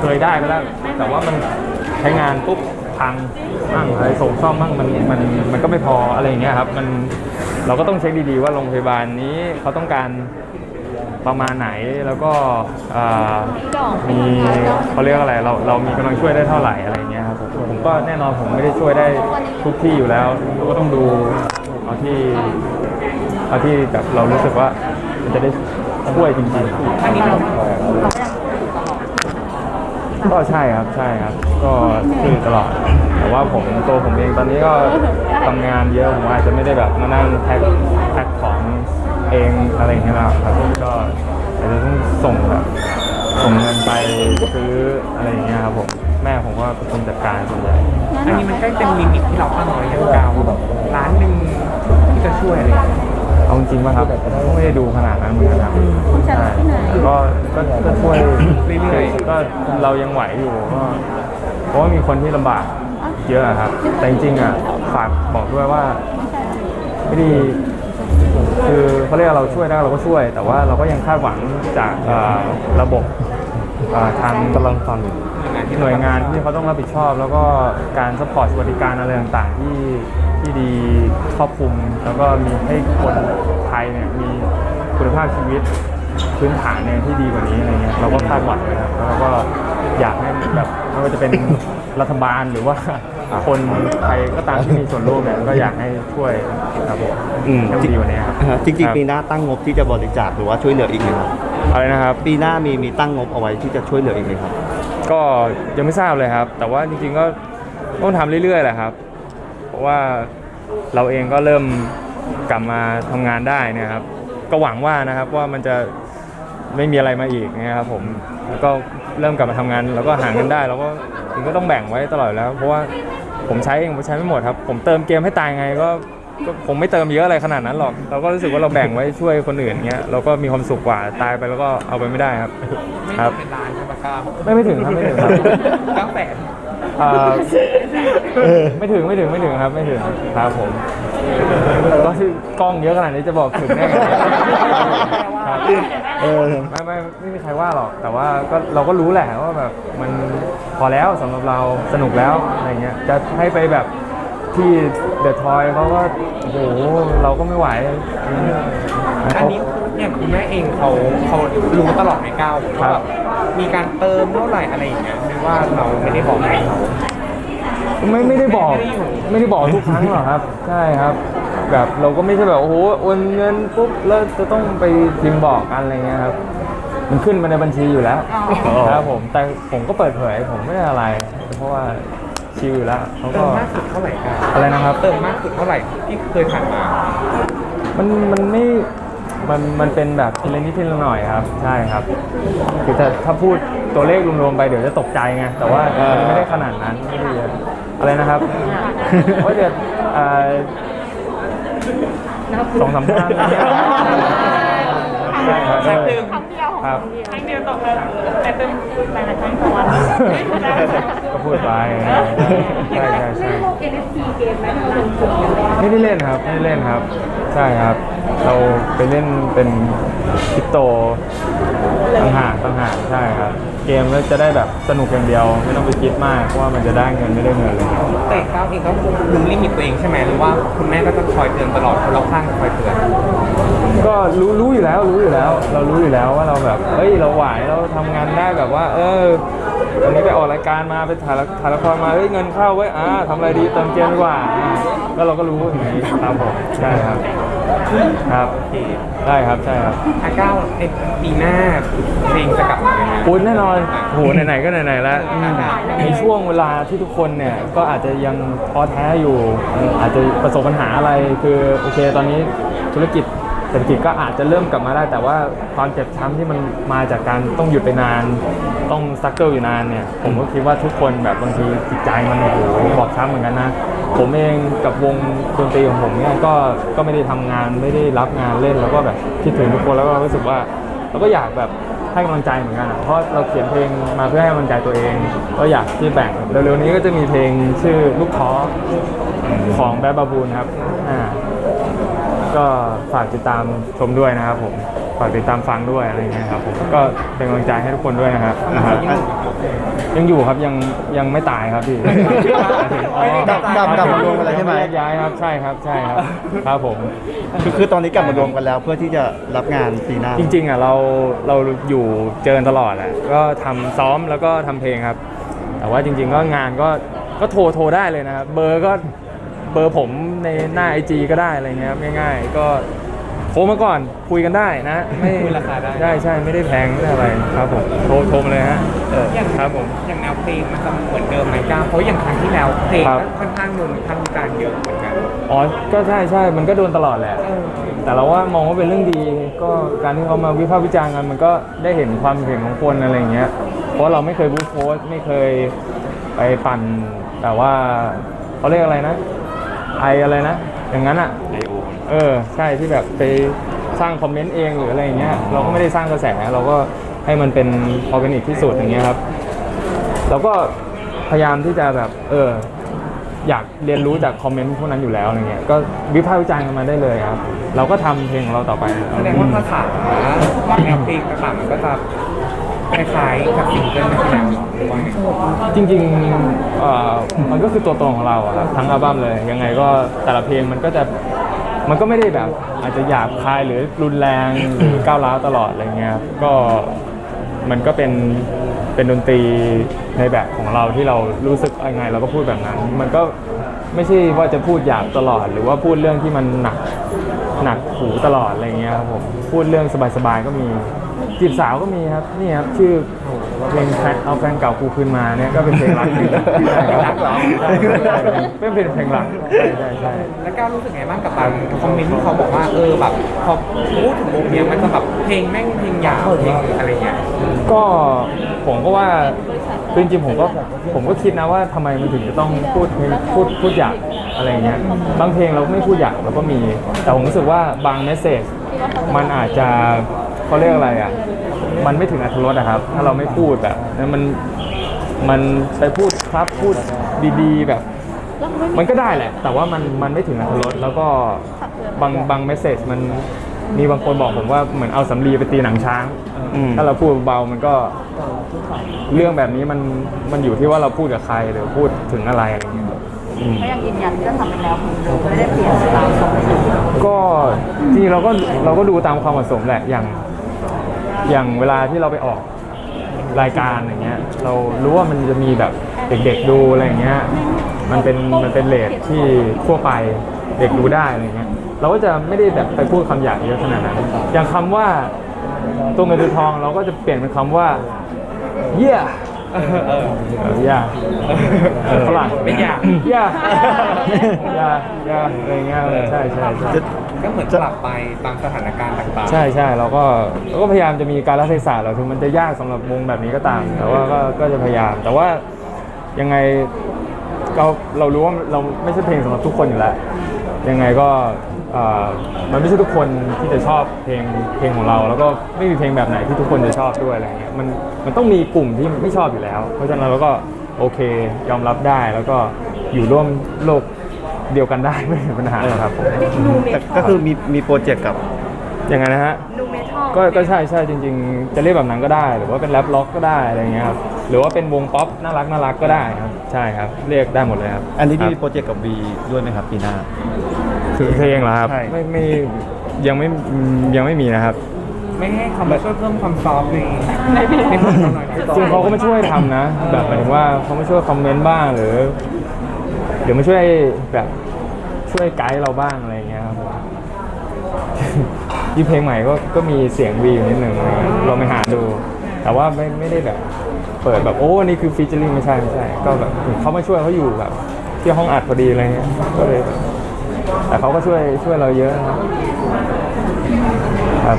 เคยได้ไปแล้ว แต่ว่ามันใช้งานปุ๊บพังมั่งอะไรส่งซ่อมมั่งมันมันมันก็ไม่พออะไรอย่างเงี้ยครับ มันเราก็ต้องเช็คดีๆว่าโรงพยาบาลนี้เขาต้องการประมาณไหนแล้วก็อ่ามีเขาเรียกอะไรเราเรามีกำลังช่วยได้เท่าไหร่อะไรอย่างเงี้ยครับผมผมก็แน่นอนผมไม่ได้ช่วยได้ทุกที่อยู่แล้วก็ต้องดูเอาที่เอาที่แบบเรารู้สึกว่ามันจะได้ช่วยจริงๆอันนี้เรา ก็ใช่ครับใช่ครับ ก็ช่วยอยู่ตลอด แต่ว่าผมตัวผมเองตอนนี้ก็ทำงานเยอะผมอาจจะไม่ได้แบบมานั่งแพ็คแพ็คของเองอะไรอย่างเงี้ยแล้วครับก็อาจจะต้องส่งแบบส่งเงินไปซื้ออะไรอย่างเงี้ยครับผมแม่ผมก็เป็นคนจัดการส่วนใหญ่อันนี้มันใกล้เต็มลิมิตที่เราตั้งไว้อย่างเก่าล้านหนึ่งที่จะช่วยอะไรอย่างเงี้ย เอาจริงๆป่ะครับก็ไม่ได้ดูขนาดนั้นเหมือนกันครับใช่แต่ก็ก็ก็ช่วยเรื่อยๆก็เรายังไหวอยู่ก็เพราะว่ามีคนที่ลำบากเยอะอะครับ แต่จริงๆอะฝากบอกด้วยว่าไม่ได้คือเขาเรียกว่าเราช่วยได้เราก็ช่วย แต่ว่าเราก็ยังคาดหวังจากเอ่อระบบเอ่อทางกำลังฟังหน่วยงานที่เขาต้องรับผิดชอบ แล้วก็การสปอร์ตสวัสดิการอะไรต่างๆ ที่ ที่ดีครอบคลุม แล้วก็มีให้คนไทยเนี่ยมีคุณภาพชีวิตพื้นฐานเนี่ยที่ดีกว่านี้อะไรเงี้ยเราก็คาดหวังนะครับแล้วเราก็อยากให้แบบไม่ว่าจะเป็นรัฐบาลหรือว่าคนไทยก็ตามที่มีส่วนร่วมเนี่ยก็อยากให้ช่วยครับผมอืม ให้มันดีกว่านี้ครับอ่าฮะจริงคบๆปีหน้าตั้งงบที่จะบริจาคหรือว่าช่วยเหลืออีกไหมครับอะไรนะครับ ปีหน้ามีมีตั้งงบเอาไว้ที่จะช่วยเหลืออีกไหมครับ ก็ยังไม่ทราบเลยครับ แต่ว่าจริงๆก็ต้องทำเรื่อยๆแหละครับเพ ราะว่าเราเองก็เริ่มกลับมาทำงานได้เนะครับ ก็หวังว่านะครับว่ามันจะไม่มีอะไรมาอีกนะครับผมแล้วก็เริ่มกลับมาทำงานแล้วก็หาเงินได้เราก็ถึงก็ต้องแบ่งไว้ตลอดอยู่แล้ว เพราะว่าผมใช้เองผมใช้ไม่หมดครับ ผมเติมเกมให้ตายไงก็ก็ผมไม่เติมเยอะอะไรขนาดนั้นหรอก เราก็รู้สึกว่าเราแบ่งไว้ช่วยคนอื่นเงี้ยเราก็มีความสุขกว่าตายไปแล้วก็เอาไปไม่ได้ครับไม่ครับเป็นล้านใช่ปะครับไม่ไม่ถึงครับไม่ถึงครับเก้าแสน เอ่อไม่ถึงไม่ถึงไม่ถึงครับไม่ถึงครับผมก็คือกล้องเยอะขนาดนี้จะบอกถึงได้ไงครับเออ ไม่ไม่ไม่มีใครว่าหรอก แต่ว่าก็เราก็รู้แหละว่าแบบมันพอแล้วสำหรับเราสนุกแล้วอะไรเงี้ยจะให้ไปแบบที่เดอะทอยเขาก็โอ้โหเราก็ไม่ไหวอันนี้อย่างคุณแม่เองเขาเขารู้ตลอดไหมก้าวว่าแบบมีการเติมเท่าไหร่อะไรอย่างเงี้ยหรือว่าเราไม่ได้บอกให้เขา ไม่ไม่ได้บอกไม่ได้อยู่ไม่ได้บอกทุกครั้งหรอกครับ ใช่ครับ แบบเราก็ไม่ใช่แบบโอ้โหโอนเงินปุ๊บแล้วจะต้องไปพิมพ์บอกกันอะไรเงี้ยครับ มันขึ้นมาในบัญชีอยู่แล้วอ๋อ ครับผมแต่ผมก็เปิดเผยผมไม่ได้อะไร เพราะว่าชิลอยู่แล้วเขาเติก็มมากสุดเท่าไหร่ก้าวอะไรนะครับ เติมมากสุดเท่าไหร่ที่เคยผ่านมา มันมันไม่ มันมันเป็นแบบทีละนิดทีละหน่อยครับ ใช่ครับ คือถ้าถ้าพูดตัวเลขรวมๆไปเดี๋ยวจะตกใจไง แต่ว่ามันไม่ได้ขนาดนั้นไม่ได้เยอะ อะไรนะครับว่าเดี๋ยวเอ่อสองสามพันอะไรเงี้ยใช่ครับครั้งหนึ่งครั้งเดียวของครับครั้งเดียวต่อกันแต่เติมหลายๆครั้งต่อวันก็พูดไปใช่ใช่ใช่เล่นพวก NFT เกมไหมที่เราลงทุนกันแล้วไม่ได้เล่นครับไม่ได้เล่นครับ ใช่ครับ เราไปเล่นเป็นคริปโตต่างหากต่างหากใช่ครับ เกมก็จะได้แบบสนุกอย่างเดียว ไม่ต้องไปคิดมากว่ามันจะได้เงินไม่ได้เงินเลยแต่ก้าวเองก็รู้ลิมิตตัวเองใช่ไหมหรือว่าคุณแม่ก็จะคอยเตือนตลอดคนเราข้างจะคอยเตือนก็รู้รู้อยู่แล้วรู้อยู่แล้ว เรารู้อยู่แล้วว่าเราแบบเฮ้ยเราไหวเราทำงานได้แบบว่า เออ วันนี้ไปออกรายการมาไปถ่ายละถ่ายละครมาเฮ้ยเงินเข้าเว้ยอ่าทำอะไรดีเติมเกมดีกว่าอ่าก็เราก็รู้อย่างนี้ครับผมใช่ครับครับได้ครับใช่ครับ อาก้าวในปีหน้าเพลงจะกลับมาไหมนะปุ้นแน่นอนโหไหนๆก็ไหนๆแล้วอืมในช่วงเวลาที่ทุกคนเนี่ยก็อาจจะยังท้อแท้อยู่ อาจจะประสบปัญหาอะไรคือโอเคตอนนี้ธุรกิจเศรษฐกิจก็อาจจะเริ่มกลับมาได้ แต่ว่าความเจ็บช้ำที่มันมาจากการต้องหยุดไปนาน ต้องซักเกิลอยู่นานเนี่ย ผมก็คิดว่าทุกคนแบบบางทีจิตใจมันโอ้โหบอบช้ำเหมือนกันนะ ผมเองกับวงดนตรีของผมเนี่ยก็ก็ไม่ได้ทำงานไม่ได้รับงานเล่นแล้วก็แบบคิดถึงทุกคนแล้วก็รู้สึกว่าเราก็อยากแบบให้กำลังใจเหมือนกันอะเพราะเราเขียนเพลงมาเพื่อให้กำลังใจตัวเอง ก็อยากที่แบ่งเร็วๆนี้ก็จะมีเพลงชื่อลูกท้อของแบดบาบูนครับอ่า ก็ฝากติดตามชมด้วยนะครับผม ฝากติดตามฟังด้วยอะไรเงี้ยครับผมก็เป็นกำลังใจให้ทุกคนด้วยนะครับอ่าฮะยังอยู่ครับยังยังไม่ตายครับพี่กลับกลับกลับมารวมกันแล้วใช่ไหม แยกย้ายครับใช่ครับใช่ครับครับผม คือคือตอนนี้กลับมารวมกันแล้วเพื่อที่จะรับงานปีหน้า จริงๆอะเราเราอยู่เจอกันตลอดแหละก็ทำซ้อมแล้วก็ทำเพลงครับ แต่ว่าจริง ๆ ก็งานก็ก็โทรโทรได้เลยนะครับ เบอร์ก็ เบอร์ผมในหน้าไอจีก็ได้อะไรเงี้ยครับง่ายๆ ก็โทรมาก่อนคุยกันได้นะ ไม่คุยราคาได้ใช่ใช่ไม่ได้แพงไม่ได้อะไรครับผมโทรโทรมาเลยฮะอย่างครับผม อย่างแนวเพลงมันจะเหมือนเดิมไหมก้าวเพราะอย่างครั้งที่แล้วเพลงครับ ก็ค่อนข้างโดนทางการเยอะเหมือนกันอ๋อก็ใช่ใช่มันก็โดนตลอดแหละ เออแต่เราว่ามองว่าเป็นเรื่องดีก็การที่เขามาวิพากษ์วิจารณ์กันมันก็ได้เห็นความเห็นของคนอะไรอย่างเงี้ย เพราะเราไม่เคยบู๊โพสต์ไม่เคยไปปั่น แต่ว่าเขาเรียกอะไรนะ ไออะไรนะ อย่างนั้นอะไอโอเออใช่ที่แบบไปสร้างคอมเมนต์เองหรืออะไรอย่างเงี้ยเราก็ไม่ได้สร้างกระแสเราก็ให้มันเป็นออร์แกนิกที่สุดอย่างเงี้ยครับเราก็พยายามที่จะแบบเอออยากเรียนรู้จากคอมเมนต์พวกนั้นอยู่แล้วอะไรเงี้ยก็วิพากษ์วิจารณ์กันมาได้เลยครับ เราก็ทำเพลงของเราต่อไปแสดงว่าภาษาแนวเพลงต่างๆมันก็จะ คล้ายๆกับซิงเกิลที่แล้วเนาะหรือว่าไงจริงๆเอ่อมันก็คือตัวตนของเราอะครับทั้งอัลบั้มเลย ยังไงก็แต่ละเพลงมันก็จะมันก็ไม่ได้แบบอาจจะหยาบคายหรือรุนแรงหรือก้าวร้าวตลอดอะไรเงี้ยครับก็มันก็เป็นเป็นดนตรีในแบบของเราที่เรารู้สึกยังไงเราก็พูดแบบนั้น มันก็ไม่ใช่ว่าจะพูดหยาบตลอด หรือว่าพูดเรื่องที่มันหนักหนักหูตลอดอะไรเงี้ยครับผมพูดเรื่องสบายๆก็มี จีบสาวก็มีครับนี่ครับชื่อเพลงแฟนเอาแฟนเก่ากูคืนมาเนี่ยก็เป็นเพลงรักอยู่รักเหรอใช่เป็นเป็นเพลงรักใช่ใช่ใช่แล้วก้าวรู้สึกไงบ้างกับบางคอมเมนต์ที่เขาบอกว่าเออแบบพอพูดถึงวงเนี้ยมันจะแบบเพลงแม่งเพลงยาวเพลงอะไรเงี้ยก็ผมก็ว่าจริงๆผมก็ผมก็คิดนะว่าทำไมมันถึงจะต้องพูดเพลงพูดพูดหยาบอะไรเงี้ยบางเพลงเราไม่พูดหยาบเราก็มี แต่ผมรู้สึกว่าบางเมสเซจมันอาจจะ เขาเรียกอะไรอะ มันไม่ถึงอรรถรสอะครับ ถ้าเราไม่พูดแบบนั้นมันมันไปพูดครับพูดดีๆ แบบ มันก็ได้แหละ แต่ว่ามันมันไม่ถึงอรรถรสแล้วก็บางบางเมสเซจมันมีบางคนบอกผมว่าเหมือนเอาสำลีไปตีหนังช้างอืมถ้าเราพูดเบามันก็ เรื่องแบบนี้มันมันอยู่ที่ว่าเราพูดกับใครหรือพูดถึงอะไรอะไรอย่างเงี้ยอืม ก็ยังยืนยันที่จะทำเป็นแนวเพลงเดิมไม่ได้เปลี่ยนตามสมัยก็จริงๆเราก็เราก็ดูตามความเหมาะสมแหละอย่าง อย่างเวลาที่เราไปออกรายการอย่างเงี้ย เรารู้ว่ามันจะมีแบบเด็กๆดูอะไรอย่างเงี้ย มันเป็นมันเป็นเลทที่ทั่วไปเด็กดูได้อะไรเงี้ย เราก็จะไม่ได้แบบไปพูดคำหยาบเยอะขนาดนั้น อย่างคำว่าตัวเงินตัวทองเราก็จะเปลี่ยนเป็นคำว่า เยี่ยเออเออเออเยี่ยเออฝรั่ง ไม่อยากเยี่ยเยี่ยเยี่ยอะไรเงี้ยใช่ใช่ใช่ จะ ก็เหมือนปรับไปตามสถานการณ์ต่างๆ ใช่ใช่เราก็เราก็พยายามจะมีการรักเทศะเราถึงมันจะยากสำหรับวงแบบนี้ก็ตาม แต่ว่าก็ก็จะพยายาม แต่ว่ายังไงเราเรารู้ว่าเราไม่ใช่เพลงสำหรับทุกคนอยู่แล้ว ยังไงก็เอ่อมันไม่ใช่ทุกคนที่จะชอบเพลงเพลงของเรา แล้วก็ไม่มีเพลงแบบไหนที่ทุกคนจะชอบด้วยอะไรเงี้ยมันมันต้องมีกลุ่มที่ไม่ชอบอยู่แล้ว เพราะฉะนั้นเราก็โอเคยอมรับได้แล้วก็อยู่ร่วมโลก เดียวกันได้ไม่มีปัญหาหรอกครับผมแต่ก็คือมีมีโปรเจกต์กับ อย่างนั้นนะฮะดูเมทัลก็ก็ใช่ใช่จริง ๆ จะเรียกแบบนั้นก็ได้ หรือว่าเป็นแรปล็อกก็ได้อะไรเงี้ยครับหรือว่าเป็นวงป๊อปน่ารักน่ารักก็ได้ครับใช่ครับ เรียกได้หมดเลยครับอันนี้ครับมีโปรเจกต์กับวีด้วยไหมครับปีหน้า คือเพลงเหรอครับใช่ ไม่ไม่ยังไม่ยังไม่มีนะครับไม่ให้เขามาช่วยเพิ่มความซอฟต์ในในเพลงของเราหน่อยนะจริงเขาก็มาช่วยทำนะ แบบหมายถึงว่าเขามาช่วยคอมเมนต์บ้างหรือ เดี๋ยวมาช่วยแบบช่วยไกด์เราบ้างอะไรเงี้ยครับผมยี่เพลงใหม่ก็ก็มีเสียงวีอยู่นิดหนึ่งอะไรเงี้ยเราไปหาดู แต่ว่าไม่ไม่ได้แบบ เปิดแบบโอ้นี่คือฟีเจอริ่งไม่ใช่ไม่ใช่ ก็แบบเขามาช่วยเขาอยู่แบบ ที่ห้องอัดพอดีอะไรเงี้ยก็เลยแต่เขาก็ช่วยช่วยเราเยอะนะครับ